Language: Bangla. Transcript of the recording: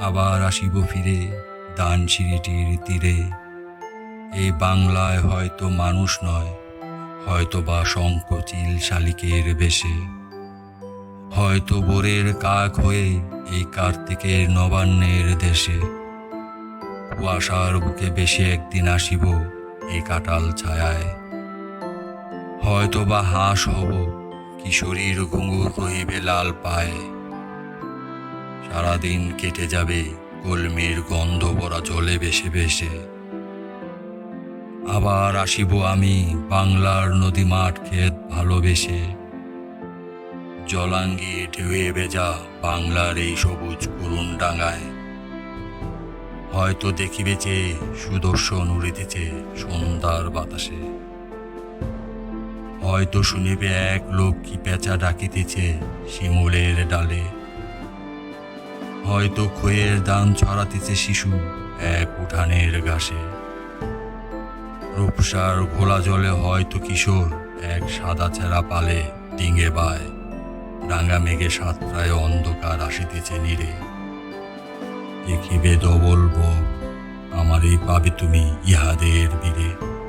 আবার আসিব ফিরে দানসিঁড়িটির তীরে। এই বাংলায় হয়তো মানুষ নয় হয়তো বা শঙ্কচিল শালিকের বেশে। হয়তো বোরের কাক হয়ে এই কার্তিকের নবান্নের দেশে। কুয়াশার বুকে বেশি একদিন আসিব এই কাটাল ছায়ায়। হয়তো বা হাঁস হব, কিশোরীর ঘুঙুর রহিবে লাল পায়। সারাদিন কেটে যাবে, কলমির গন্ধ ভরা জলে বেশে বেশে আবার আসিব আমি বাংলার নদী মাঠ ক্ষেত ভালোবেসে। জলাঙ্গি ঢেউয়ে ভেজা বাংলার এই সবুজ করুণ ডাঙায়। হয়তো দেখিবে যে সুদর্শন উড়িতেছে সন্ধ্যার বাতাসে। হয়তো শুনিবে এক লোক কি পেঁচা ডাকিতেছে শিমুলের ডালে। হয়তো খয়ের দান ছড়াতেছে শিশু এক উঠানের ঘাসে। রূপসার ঘোলা জলে হয়তো কিশোর এক সাদা ছেঁড়া পালে ডিঙে বায়। রাঙা মেঘে সাতটায় অন্ধকার আসিতেছে নীরে। দেখিবে ডবল আমার এই পাবে তুমি ইহাদের বীরে।